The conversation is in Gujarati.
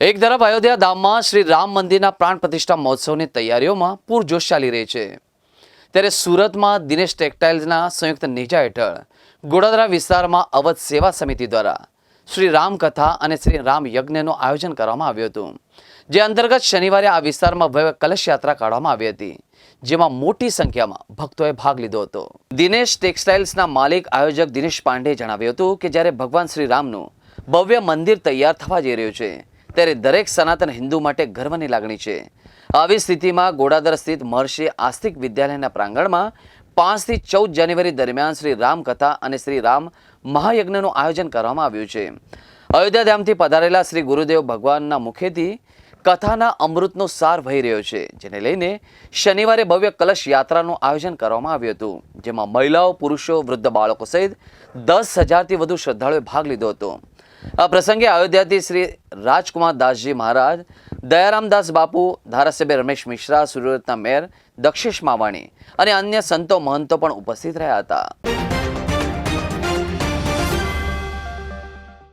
એક તરફ અયોધ્યા ધામમાં શ્રી રામ મંદિરના પ્રાણ પ્રતિષ્ઠા મહોત્સવની તૈયારીઓમાં પૂરજોશ ચાલી રહી છે. ત્યારે સુરતમાં દિનેશ ટેક્સટાઇલ્સના સંયુક્ત નેજા હેઠળ ગોડાદરા વિસ્તારમાં અવધ સેવા સમિતિ દ્વારા શ્રી રામ કથા અને શ્રી રામ યજ્ઞનું આયોજન કરવામાં આવ્યું હતું. જે અંતર્ગત શનિવારે આ વિસ્તારમાં ભવ્ય કલશ યાત્રા કાઢવામાં આવી હતી, જેમાં મોટી સંખ્યામાં ભક્તોએ ભાગ લીધો હતો. દિનેશ ટેક્સટાઇલ્સના માલિક આયોજક દિનેશ પાંડેએ જણાવ્યું હતું કે જ્યારે ભગવાન શ્રી રામનું ભવ્ય મંદિર તૈયાર થવા જઈ રહ્યું છે ત્યારે દરેક સનાતન હિન્દુ માટે ગર્વની લાગણી છે. આવી સ્થિતિમાં ગોડાદર સ્થિત મહર્ષિ આસ્તિક વિદ્યાલયના પ્રાંગણમાં પાંચથી ચૌદ જાન્યુઆરી દરમિયાન શ્રી રામ કથા અને શ્રી રામ મહાયજ્ઞનું આયોજન કરવામાં આવ્યું છે. અયોધ્યા ધામથી પધારેલા શ્રી ગુરુદેવ ભગવાનના મુખેથી કથાના અમૃતનો સાર વહી રહ્યો છે, જેને લઈને શનિવારે ભવ્ય કલશ યાત્રાનું આયોજન કરવામાં આવ્યું હતું, જેમાં મહિલાઓ, પુરુષો, વૃદ્ધ બાળકો સહિત દસ હજારથી વધુ શ્રદ્ધાળુએ ભાગ લીધો હતો. આ પ્રસંગે અયોધ્યાથી શ્રી રાજકુમાર દાસજી મહારાજ દયારામદાસ બાપુ, ધારાસભ્ય રમેશ મિશ્રા, સુરતના મેયર દક્ષેશ માવાણી અને અન્ય સંતો મહંતો પણ ઉપસ્થિત રહ્યા હતા.